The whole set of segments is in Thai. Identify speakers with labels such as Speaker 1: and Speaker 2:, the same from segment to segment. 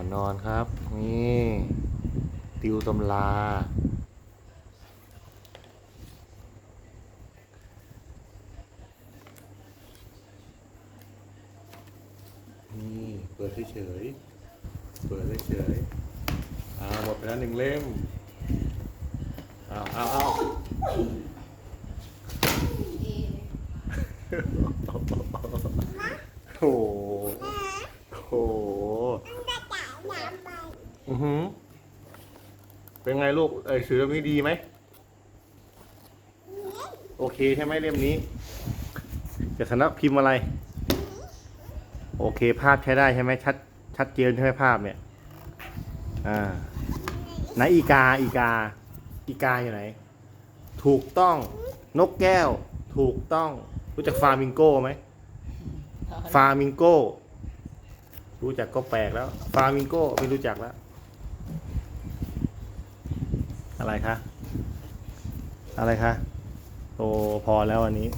Speaker 1: อนอนครับ นี่ติวตำรา นี่ เปิดเฉยเปิดเฉยอ่าหมดไปแล้วหนึ่งเล่มอ้าวอ้าวอ้าวโอ้โหโอ้โห อือหือ เป็นไงลูกเอ้ยสือเล่มนี้ดีไหม โอเคใช่ไหมเล่มนี้จะสำนักพิมพ์อะไร โอเค ภาพใช้ได้ใช่ไหมชัดชัดเจนใช่ไหมภาพเนี่ย อ่าไหนอีกาอีกา อีกาอยู่ไหน ถูกต้องนกแก้ว ถูกต้อง รู้จักฟามิงโก้ไหมฟามิงโก้ รู้จักก็แปลกแล้ว ฟามิงโก้ไม่รู้จักแล้ว อะไรคะ อะไรคะ โอ้พอแล้ววันนี้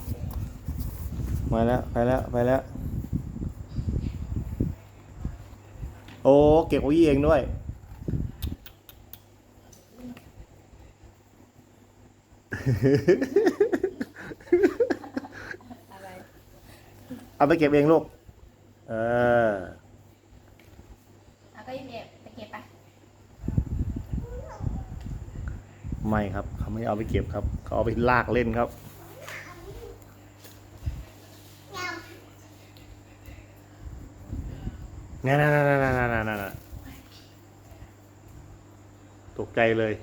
Speaker 1: มาแล้ว ไปแล้ว ไปแล้ว โอ้ เก็บเก้าอี้เองด้วย
Speaker 2: อะไร
Speaker 1: เอาไปเก็บเองลูก เออ
Speaker 2: เอาก็ยิบเก็บไปเก็บ ไป
Speaker 1: ไม่ครับเขาไม่เอาไปเก็บครับเขาเอาไปลากเล่นครับ นั่นนั่นนั่นนั่นนั่นนั่นนั่นตกใจเลย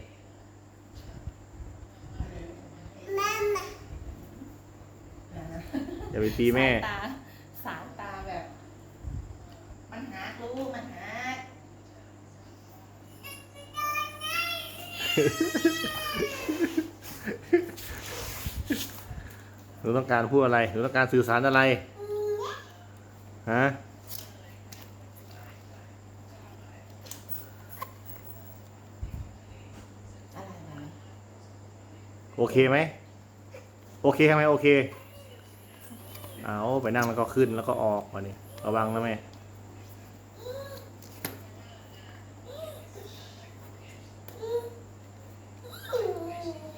Speaker 1: อย่าไปตีแม่
Speaker 2: หนู
Speaker 1: ต้องการพูดอะไรหนูต้องการสื่อสารอะไร ฮะ โอเคไหม โอเคไหมโอเค เอาไปนั่งแล้วก็ขึ้นแล้วก็ออกมานี่ระวังนะแม่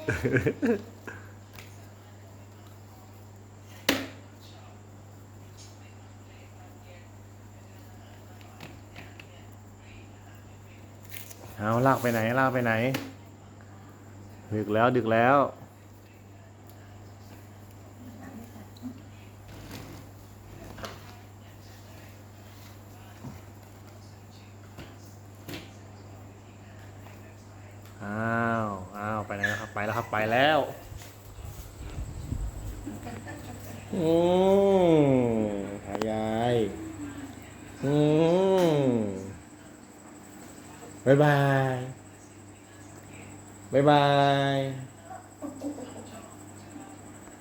Speaker 1: เอาลากไปไหนลากไปไหน ดึกแล้วดึกแล้ว อ้าว อ้าว ไปแล้วครับไปแล้ว อืมหายายอืมบายบายบายบาย